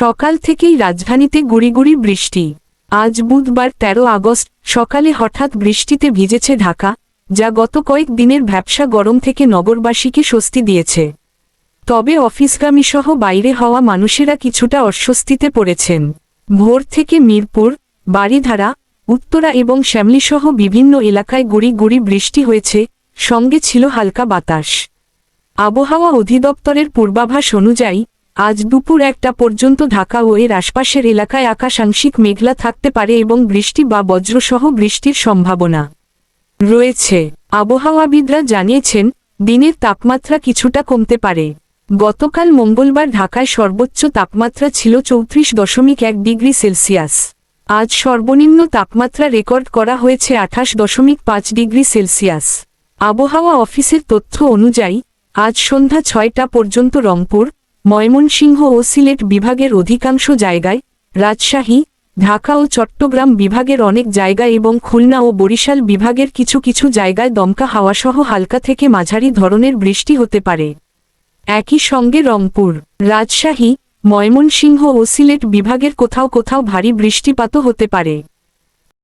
সকাল থেকেই রাজধানীতে গুড়ি গুড়ি বৃষ্টি। আজ বুধবার ১৩ আগস্ট, সকালে হঠাৎ বৃষ্টিতে ভিজেছে ঢাকা, যা গত কয়েক দিনের ভ্যাবসা গরম থেকে নগরবাসীকে স্বস্তি দিয়েছে। তবে অফিসগামী সহ বাইরে হওয়া মানুষেরা কিছুটা অস্বস্তিতে পড়েছেন। ভোর থেকে মিরপুর বাড়িধারা উত্তরা এবং শ্যামলীসহ বিভিন্ন এলাকায় গুড়ি গুড়ি বৃষ্টি হয়েছে, সঙ্গে ছিল হালকা বাতাস। আবহাওয়া অধিদপ্তরের পূর্বাভাস অনুযায়ী আজ দুপুর একটা পর্যন্ত ঢাকা ও এর আশপাশের এলাকায় আকাশ আংশিক মেঘলা থাকতে পারে এবং বৃষ্টি বা বজ্রসহ বৃষ্টির সম্ভাবনা রয়েছে। আবহাওয়াবিদরা জানিয়েছেন, দিনের তাপমাত্রা কিছুটা কমতে পারে। গতকাল মঙ্গলবার ঢাকায় সর্বোচ্চ তাপমাত্রা ছিল চৌত্রিশ দশমিক এক ডিগ্রি সেলসিয়াস। আজ সর্বনিম্ন তাপমাত্রা রেকর্ড করা হয়েছে আঠাশ দশমিক পাঁচ ডিগ্রি সেলসিয়াস। আবহাওয়া অফিসের তথ্য অনুযায়ী, আজ সন্ধ্যা ছয়টা পর্যন্ত রংপুর ময়মনসিংহ ও সিলেট বিভাগের অধিকাংশ জায়গায় রাজশাহী, ঢাকা ও চট্টগ্রাম বিভাগের অনেক জায়গায় এবং খুলনা ও বরিশাল বিভাগের কিছু কিছু জায়গায় দমকা হাওয়াসহ হালকা থেকে মাঝারি ধরনের বৃষ্টি হতে পারে। একই সঙ্গে রংপুর, রাজশাহী, ময়মনসিংহ ও সিলেট বিভাগের কোথাও কোথাও ভারী বৃষ্টিপাতও হতে পারে।